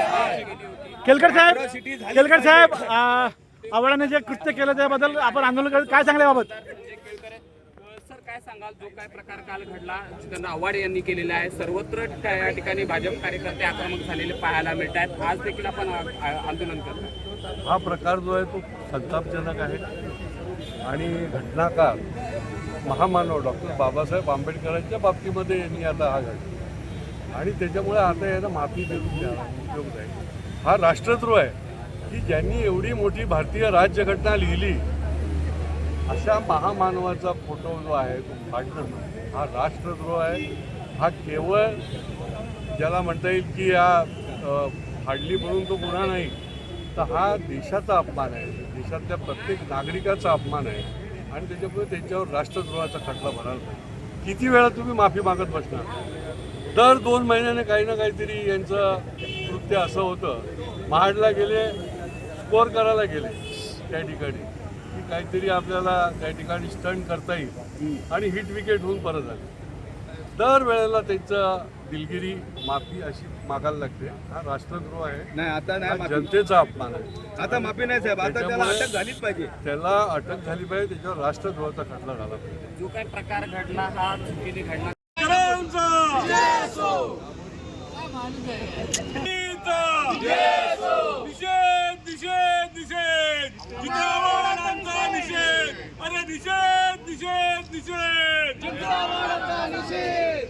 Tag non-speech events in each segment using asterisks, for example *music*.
केलकर साहेब केलकर साहेब अं, आव्हाडाने जे कृत्य केलं त्याबद्दल आपण आंदोलन करत काय सांगले बाबत सर काय सांगाल? जो काय प्रकार काल घडला जितेंद्र आव्हाड यांनी केलेला आहे सर्वत्र त्या या ठिकाणी भाजप कार्यकर्ते आक्रमक झालेले पाहायला मिळत आहेत आज देखील आपण आंदोलन करतो हा प्रकार जो आहे तो संतापजनक आहे. आणि घटनाकार महामानव डॉक्टर बाबासाहेब आंबेडकरांच्या बाबतीमध्ये यांनी आता हा घडला. आणि त्याच्यामुळे आता याला माफी देऊन उपयोग नाही. हा राष्ट्रद्रोह आहे की ज्यांनी एवढी मोठी भारतीय राज्यघटना लिहिली अशा महामानवाचा फोटो जो आहे तो फाटणं हा राष्ट्रद्रोह आहे. हा केवळ ज्याला म्हणता येईल की या फाडली म्हणून तो गुन्हा नाही तर हा देशाचा अपमान आहे. देशातल्या प्रत्येक नागरिकाचा अपमान आहे. आणि त्याच्यामुळे त्यांच्यावर राष्ट्रद्रोहाचा खटला भरायला पाहिजे. किती वेळा तुम्ही माफी मागत बसणार? दर दोन महिन्याने काही ना काहीतरी यांचं कृत्य असं होतं. महाडला गेले स्कोअर करायला गेले त्या ठिकाणी. की काहीतरी आपल्याला त्या ठिकाणी स्टंट करता येईल. आणि हिट विकेट होऊन परत आले. दर वेळेला त्यांचं दिलगिरी माफी अशी मागायला लागते. हा राष्ट्रद्रोह आहे. नाही आता हा नाही माफी. जनतेचा अपमान आहे. आता माफी नाही साहेब. आता त्याला त्याच्यामुळे- अटक झालीच पाहिजे. त्याला अटक झाली पाहिजे त्याच्यावर राष्ट्रद्रोहाचा खटला झाला पाहिजे. जो काय प्रकार घडला हा चुकीने घडला. निषेध निषेध निषेध जिंदाबादांचा निषेध. अरे निषेध निषेध निषेध. भारतीय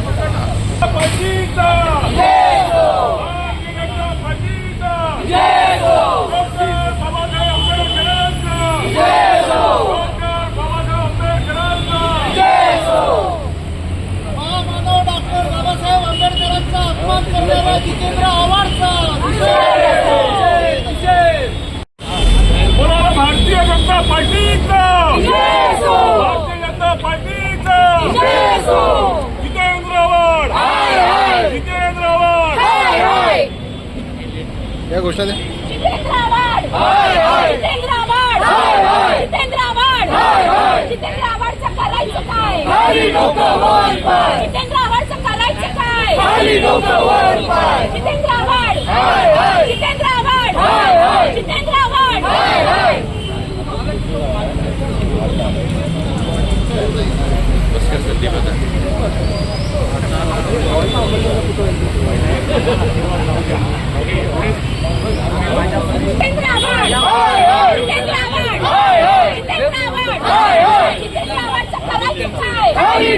पकडला जितेंद्र आव्हाड जितेंद्र आव्हाड जितेंद्र आव्हाड जितेंद्र आव्हाड जितेंद्र आव्हाड जितेंद्र आव्हाड जितेंद्र आव्हाडचं करायचं काय जितेंद्र आव्हाडचं करायचं काय जितेंद्र आव्हाड जितेंद्र आव्हाड जितेंद्र आव्हाड करायचं काय खाली डोकं वर पाय करायचं काय खाली डोकं वर पाय हाय हाय डॉक्टर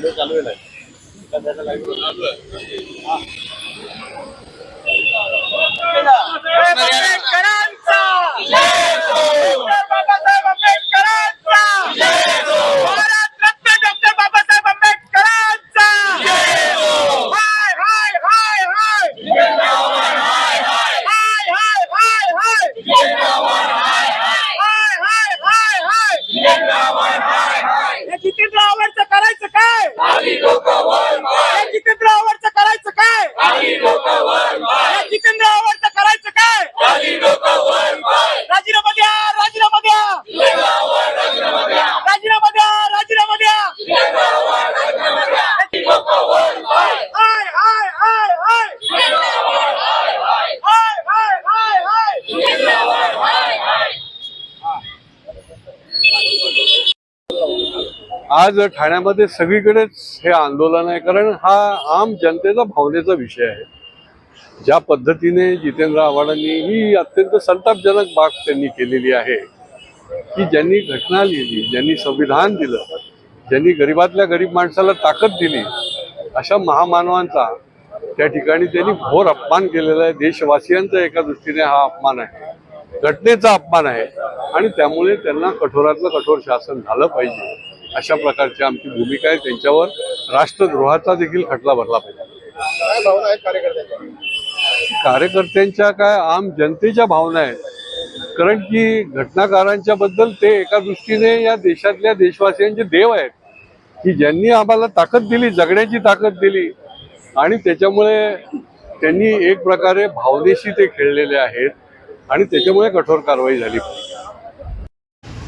व्हिडिओ चालू आहे लाईव्ह आज ठाण्यामध्ये सगळीकडेच हे आंदोलन आहे कारण हा आम जनतेचा भावनेचा विषय आहे. ज्या पद्धतीने जितेंद्र आव्हाडांनी ही अत्यंत संतापजनक बाब त्यांनी केलेली आहे की ज्यांनी घटना लिहिली ज्यांनी संविधान दिलं ज्यांनी गरीबातल्या गरीब माणसाला ताकद दिली अशा महामानवांचा त्या ठिकाणी त्यांनी घोर अपमान केलेला आहे. देशवासियांचा एका दृष्टीने हा अपमान आहे घटनेचा अपमान आहे आणि त्यामुळे त्यांना कठोरातलं कठोर शासन झालं पाहिजे. अशा प्रकारची आमची भूमिका आहे. त्यांच्यावर राष्ट्रद्रोहाचा देखील खटला भरला पाहिजे. काय भावना आहेत कार्यकर्त्यांच्या? कार्यकर्त्यांच्या काय आम जनतेच्या भावना आहेत. कारण की घटनाकारांच्या बद्दल ते एका दृष्टीने या देशातल्या देशवासियांचे देव आहेत. की ज्यांनी आम्हाला ताकद दिली जगण्याची ताकद दिली. आणि त्याच्यामुळे त्यांनी एक प्रकारे भावनेशी ते खेळलेले आहेत. आणि त्याच्यामुळे कठोर कारवाई झाली.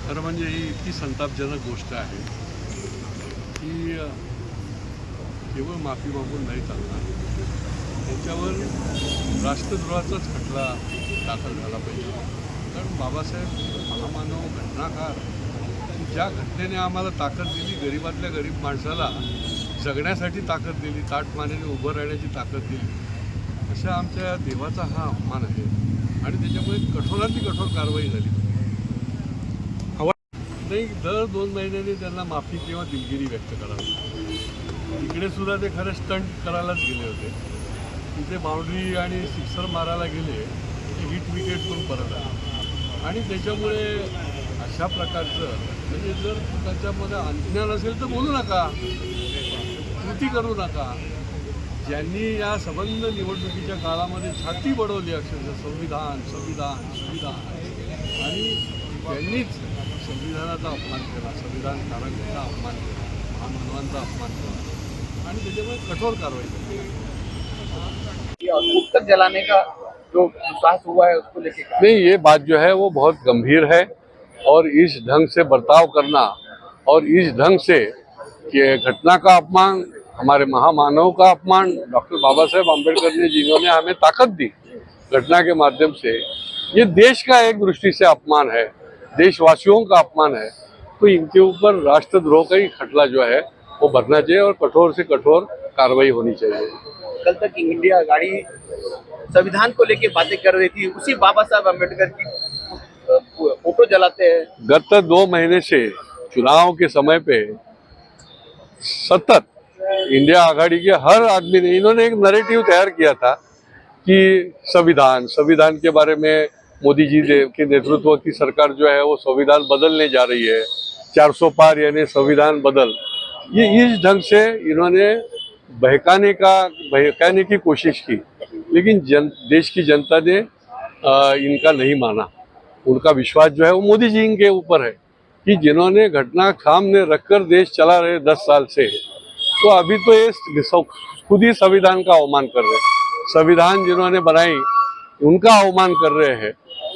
खरं म्हणजे ही इतकी संतापजनक गोष्ट आहे की केवळ माफी मागून नाही चालणार. त्याच्यावर राष्ट्रद्रोहाचाच खटला दाखल झाला पाहिजे. कारण बाबासाहेब महामानव घटनाकार ज्या घटनेने आम्हाला ताकद दिली गरिबातल्या गरीब माणसाला जगण्यासाठी ताकद दिली ताटमानेने उभं राहण्याची ताकद दिली अशा आमच्या देवाचा हा अपमान आहे. आणि त्याच्यामुळे कठोरातली कठोर कारवाई झाली. नाही दर दोन महिन्यांनी त्यांना माफी किंवा दिलगिरी व्यक्त करावी. इकडे सुद्धा ते खरं स्टंट करायलाच गेले होते. तिथे बाउंड्री आणि सिक्सर मारायला गेले ते हिट विकेट करून परत आले. आणि त्याच्यामुळे अशा प्रकारचं म्हणजे जर त्याच्यामध्ये अज्ञान असेल तर बोलू नका. कृती करू नका. ज्यांनी या संबंध निवडणुकीच्या काळामध्ये छाती बडवली अक्षरशः संविधान संविधान संविधान. आणि त्यांनीच अपमान संविधानकारकांचा अपमान अपमान कठोर जलाने का जो विकास हुआ है, उसको लेके नहीं, ये बात जो है, वो बहुत गंभीर है और इस ढंग से बर्ताव करना और इस ढंग से घटना का अपमान, हमारे महामानव का अपमान, डॉक्टर बाबा साहेब आम्बेडकर ने जिन्होंने हमें ताकत दी घटना के माध्यम से, ये देश का एक दृष्टि से अपमान है। देशवासियों का अपमान है तो इनके ऊपर राष्ट्रद्रोह का ही खटला जो है वो भरना चाहिए और कठोर से कठोर कार्रवाई होनी चाहिए। कल तक इंडिया गाड़ी संविधान को लेके बातें कर रही थी उसी बाबा साहब अंबेडकर की फ़ोटो जलाते हैं। गत दो महीने से चुनाव के समय पे सतत इंडिया आघाड़ी के हर आदमी ने इन्होंने एक नरेटिव तैयार किया था कि संविधान संविधान के बारे में मोदी जी के नेतृत्व की सरकार जो है वो संविधान बदलने जा रही है। 400 पार यानी संविधान बदल। ये इस ढंग से इन्होंने बहकाने का बहकाने की कोशिश की लेकिन जन देश की जनता ने अ, इनका नहीं माना। उनका विश्वास जो है वो मोदी जी के ऊपर है कि जिन्होंने घटना सामने रखकर देश चला रहे दस साल से। तो अभी तो ये खुद ही संविधान का अवमान कर रहे हैं। संविधान जिन्होंने बनाई उनका अवमान कर रहे हैं।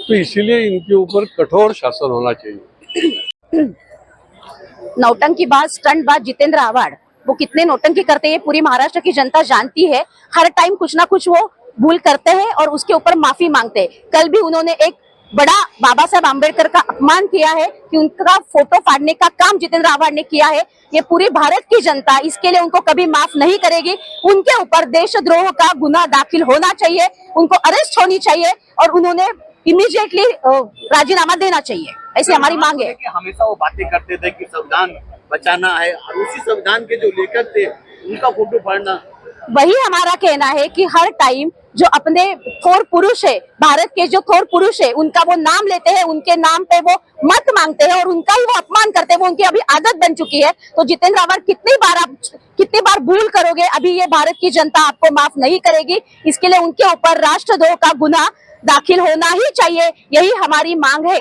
तो इसीलिए इनके ऊपर कठोर शासन होना चाहिए। *clears throat* नौटंकीबाज स्टंटबाज जितेंद्र आव्हाड वो कितने नौटंकी करते हैं पूरी महाराष्ट्र की जनता जानती है। हर टाइम कुछ ना कुछ वो भूल करते हैं और उसके ऊपर माफ़ी मांगते हैं। कल भी उन्होंने एक बड़ा बाबा साहब आम्बेडकर का अपमान किया है कि उनका फ़ोटो फाड़ने का काम जितेंद्र आवाड़ ने किया है। ये पूरी भारत की जनता इसके लिए उनको कभी माफ़ नहीं करेगी। उनके ऊपर देशद्रोह का गुना दाखिल होना चाहिए, उनको अरेस्ट होनी चाहिए और उन्होंने इमीडिएटली राजीनामा देना चाहिए। ऐसी हमारी मांग है। कि हमेशा वो बातें करते थे कि संविधान बचाना है और उसी संविधान के जो लेखक थे उनका फोटो फाड़ना। वही हमारा कहना है कि हर टाइम जो अपने थोर पुरुष है, भारत के जो थोर पुरुष है, उनका वो नाम लेते हैं, उनके नाम पे वो मत मांगते हैं और उनका ही वो अपमान करते हैं, वो उनकी अभी आदत बन चुकी है। तो जितेंद्र आवाड कितनी बार आप, कितनी बार भूल करोगे, अभी ये भारत की जनता आपको माफ़ नहीं करेगी। इसके लिए उनके ऊपर राष्ट्रद्रोह का गुना दाखिल होना ही चाहिए, यही हमारी मांग है।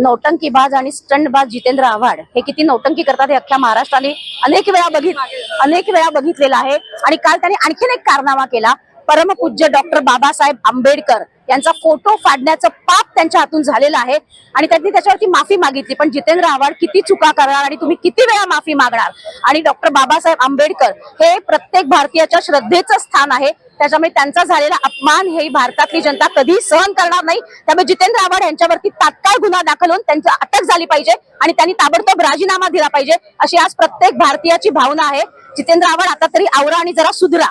नौटंकीबाज आणि स्टंटबाज जितेंद्र आव्हाड. हे किती नौटंकी करतात हे अख्ख्या महाराष्ट्राने अनेक वेळा बघित अनेक वेळा बघितलेलं आहे. आणि काल त्यांनी आणखीन एक कारनामा केला. परमपूज्य डॉक्टर बाबासाहेब आंबेडकर यांचा फोटो फाडण्याचं पाप त्यांच्या हातून झालेलं आहे. आणि त्यांनी त्याच्यावरती माफी मागितली. पण जितेंद्र आव्हाड किती चुका करणार आणि तुम्ही किती वेळा माफी मागणार? आणि डॉक्टर बाबासाहेब आंबेडकर हे प्रत्येक भारतीयाच्या श्रद्धेचं स्थान आहे. त्याच्यामुळे त्यांचा झालेला अपमान हे भारतातली जनता कधी सहन करणार नाही. त्यामुळे जितेंद्र आव्हाड यांच्यावरती तात्काळ गुन्हा दाखल होऊन त्यांची अटक झाली पाहिजे आणि त्यांनी ताबडतोब राजीनामा दिला पाहिजे अशी आज प्रत्येक भारतीयाची भावना आहे. जितेंद्र आव्हाड आता तरी आवरा आणि जरा सुधरा.